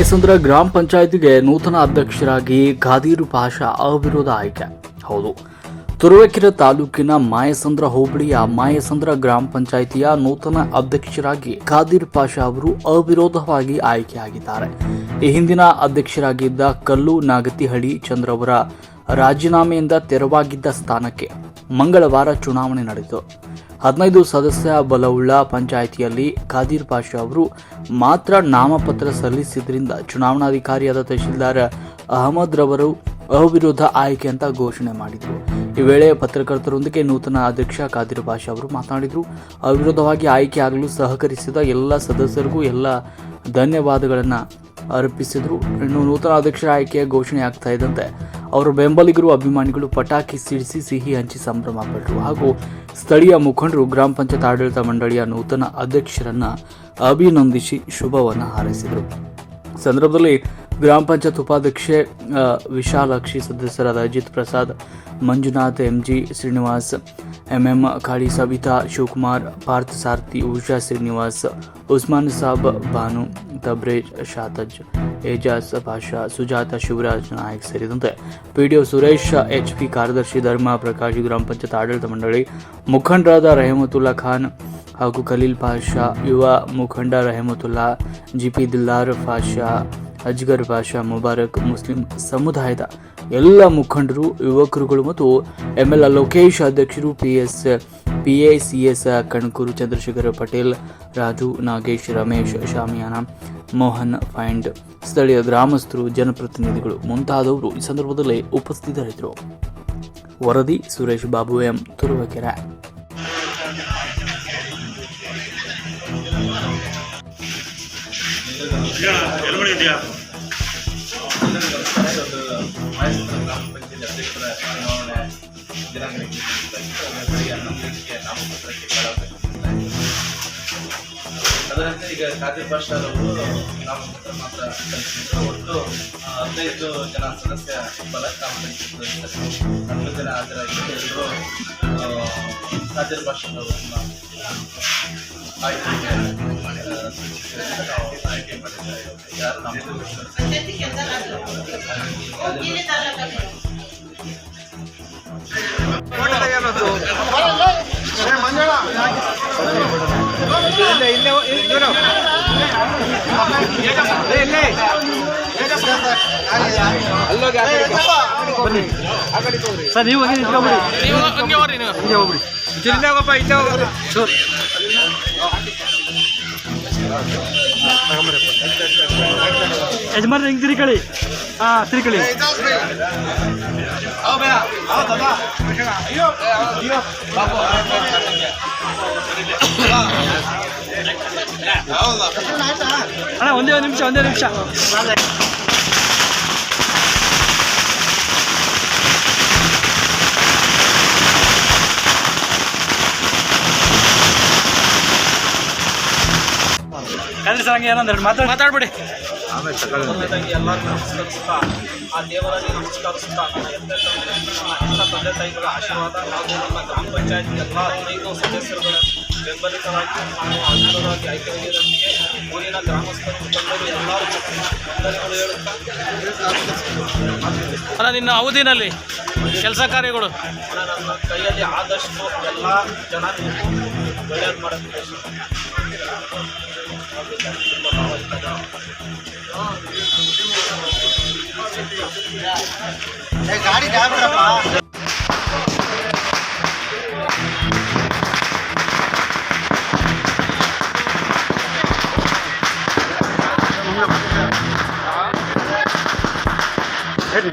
ಮಾಯಸಂದ್ರ ಗ್ರಾಮ ಪಂಚಾಯತಿಗೆ ನೂತನ ಅಧ್ಯಕ್ಷರಾಗಿ ಖಾದೀರು ಪಾಷಾ ಅವಿರೋಧ ಆಯ್ಕೆ. ಹೌದು. ತುರುವೇಕೆರೆ ತಾಲೂಕಿನ ಮಾಯಸಂದ್ರ ಹೋಬಳಿಯ ಮಾಯಸಂದ್ರ ಗ್ರಾಮ ಪಂಚಾಯಿತಿಯ ನೂತನ ಅಧ್ಯಕ್ಷರಾಗಿ ಖಾದೀರ್ ಪಾಷಾ ಅವರು ಅವಿರೋಧವಾಗಿ ಆಯ್ಕೆಯಾಗಿದ್ದಾರೆ. ಈ ಹಿಂದಿನ ಅಧ್ಯಕ್ಷರಾಗಿದ್ದ ಕಲ್ಲು ನಾಗತಿಹಳ್ಳಿ ಚಂದ್ರವರ ರಾಜೀನಾಮೆಯಿಂದ ತೆರವಾಗಿದ್ದ ಸ್ಥಾನಕ್ಕೆ ಮಂಗಳವಾರ ಚುನಾವಣೆ ನಡೆಯಿತು. ಹದಿನೈದು ಸದಸ್ಯ ಬಲವುಳ್ಳ ಪಂಚಾಯಿತಿಯಲ್ಲಿ ಖಾದೀರ್ ಪಾಷಾ ಅವರು ಮಾತ್ರ ನಾಮಪತ್ರ ಸಲ್ಲಿಸಿದ್ರಿಂದ ಚುನಾವಣಾಧಿಕಾರಿಯಾದ ತಹಶೀಲ್ದಾರ್ ಅಹಮದ್ ರವರು ಅವಿರೋಧ ಆಯ್ಕೆ ಅಂತ ಘೋಷಣೆ ಮಾಡಿದರು. ಈ ವೇಳೆ ಪತ್ರಕರ್ತರೊಂದಿಗೆ ನೂತನ ಅಧ್ಯಕ್ಷ ಖಾದೀರ್ ಪಾಷಾ ಅವರು ಮಾತನಾಡಿದರು. ಅವಿರೋಧವಾಗಿ ಆಯ್ಕೆ ಆಗಲು ಸಹಕರಿಸಿದ ಎಲ್ಲ ಸದಸ್ಯರಿಗೂ ಎಲ್ಲ ಧನ್ಯವಾದಗಳನ್ನು ಅರ್ಪಿಸಿದರು ಇನ್ನು ನೂತನ ಅಧ್ಯಕ್ಷರ ಆಯ್ಕೆಯ ಘೋಷಣೆ ಆಗ್ತಾ ಇದ್ದಂತೆ, ಅವರ ಬೆಂಬಲಿಗರು, ಅಭಿಮಾನಿಗಳು ಪಟಾಕಿ ಸಿಡಿಸಿ ಸಿಹಿ ಹಂಚಿ ಸಂಭ್ರಮ ಪಟ್ಟರು ಹಾಗೂ ಸ್ಥಳೀಯ ಮುಖಂಡರು, ಗ್ರಾಮ ಪಂಚಾಯತ್ ಆಡಳಿತ ಮಂಡಳಿಯ ನೂತನ ಅಧ್ಯಕ್ಷರನ್ನ ಅಭಿನಂದಿಸಿ ಶುಭವನ್ನು ಹಾರೈಸಿದರು. ಸಂದರ್ಭದಲ್ಲಿ ಗ್ರಾಮ ಪಂಚಾಯತ್ ಉಪಾಧ್ಯಕ್ಷೆ ವಿಶಾಲಾಕ್ಷಿ, ಸದಸ್ಯರಾದ ಅಜಿತ್ ಪ್ರಸಾದ್, ಮಂಜುನಾಥ್, ಎಂಜಿ ಶ್ರೀನಿವಾಸ್, ಎಂಎಂ ಕಾಳಿ ಸವಿತಾ, ಶಿವಕುಮಾರ್, ಪಾರ್ಥ ಸಾರ್ಥಿ, ಉಷಾ ಶ್ರೀನಿವಾಸ್, ಉಸ್ಮಾನ್ ಸಾಬ್, ಭಾನು ತಬ್ರೇಜ್, ಶಾತಜ್ ಏಜಾಸ್ ಪಾಷಾ ಸುಜಾತ, ಶಿವರಾಜ್ ನಾಯಕ್ ಸೇರಿದಂತೆ ಪಿಡಿಒ ಸುರೇಶ್ ಎಚ್ ಪಿ ಕಾರ್ಯದರ್ಶಿ ಧರ್ಮ ಪ್ರಕಾಶ್, ಗ್ರಾಮ ಪಂಚಾಯತ್ ಆಡಳಿತ ಮಂಡಳಿ ಮುಖಂಡರಾದ ರೆಹಮತುಲ್ಲಾ ಖಾನ್ ಹಾಗೂ ಖಲೀಲ್ ಪಾಷಾ, ಯುವ ಮುಖಂಡ ರೆಹಮತುಲ್ಲಾ, ಜಿಪಿ ದಿಲ್ಲಾರ್ ಪಾಷಾ, ಅಜ್ಗರ್ ಪಾಷಾ, ಮುಬಾರಕ್, ಮುಸ್ಲಿಂ ಸಮುದಾಯದ ಎಲ್ಲ ಮುಖಂಡರು, ಯುವಕರುಗಳು ಮತ್ತು ಎಂಎಲ್ ಲೋಕೇಶ್ ಅಧ್ಯಕ್ಷರು ಪಿಎಸ್ ಪಿಎಸಿಎಸ್ ಕಣ್ಕೂರು ಚಂದ್ರಶೇಖರ್ ಪಟೇಲ್ ರಾಜು ನಾಗೇಶ್ ರಮೇಶ್ ಶಾಮಿಯಾನ ಮೋಹನ್ ಫೈಂಡ್ ಸ್ಥಳೀಯ ಗ್ರಾಮಸ್ಥರು, ಜನಪ್ರತಿನಿಧಿಗಳು ಮುಂತಾದವರು ಈ ಸಂದರ್ಭದಲ್ಲಿ ಉಪಸ್ಥಿತರಿದ್ದರು. ವರದಿ ಸುರೇಶ್ ಬಾಬು ಎಂ, ತುರುವಕೆರೆ. ಗ್ರಾಮ ಚುನಾವಣೆ ದಿನಾಂಕ ಅದರಂತೆ ಈಗ ಖಾದಿ ಭಾಷಾರ್ ಅವರು ನಾಮಪತ್ರ ಮಾತ್ರ ಒಟ್ಟು ಹದಿನೈದು ಜನ ಸದಸ್ಯ ಬಲ ಸದಸ್ಯರು ಹನ್ನೊಂದು ಜನ ಹಾಜರಾಗಿದ್ದು ಎಲ್ಲರೂ ಖಾದಿರ್ ಭಾಷಾರ್ ಅವರು ಆಯ್ಕೆ ನಾವು ಆಯ್ಕೆ ಮಾಡಿದ್ದೇವೆ ಯಾರು ನಾಮಪತ್ರ ಸರ್ ನೀವು ಹಂಗೆ ನಿಂತ್ಕೊಂಬಿಡಿ. ನೀವು ಹಂಗೆ ಹೋಗ್ರಿ ನೀವು. ಹಂಗೆ ಹೋಗ್ಬಿಡಿ. ಇಲ್ಲಿಂದ ಹೋಗಪ್ಪ ಇಲ್ಲೇ ಹೋಗ್ರಿ. ಸರ್. ಯಜಮಾನ್ರಿ ಹಿಂಗೆ ಹಾಂ ಅಣ್ಣ ಒಂದೇ ಒಂದು ನಿಮಿಷ ಒಂದೇ ನಿಮಿಷ. ಸರ್ ಹಂಗೆ ಏನಂದ್ರೆ ಮಾತಾಡಿ ಎಲ್ಲರಿಗೂ ನಮಸ್ಕರಿಸ್ತಾ ಆ ದೇವರಲ್ಲಿ ನಮಸ್ಕರಿಸ್ತಾ ನನ್ನ ಎಲ್ಲ ಎಲ್ಲ ತಂದೆ ತಾಯಿಗಳ ಆಶೀರ್ವಾದ ಹಾಗೂ ನಮ್ಮ ಗ್ರಾಮ ಪಂಚಾಯತ್ ಎಲ್ಲ ಹದಿನೈದು ಸದಸ್ಯರುಗಳ ಬೆಂಬಲಿತರಾಗಿ ನಾನು ಅವಿರೋಧವಾಗಿ ಆಯ್ಕೆಯಾಗಿರೋದಕ್ಕೆ ಊರಿನ ಗ್ರಾಮಸ್ಥರು ಎಲ್ಲರೂ ವಂದನೆಗಳು ಹೇಳುತ್ತಾ. ಅಲ್ಲ ನಿನ್ನ ಅವಧಿನಲ್ಲಿ ಕೆಲಸ ಕಾರ್ಯಗಳು? ನನ್ನ ಕೈಯಲ್ಲಿ ಆದಷ್ಟು ಎಲ್ಲ ಜನ ಒಳ್ಳೆಯದು காடி ஜாமிடுறப்பா Ready.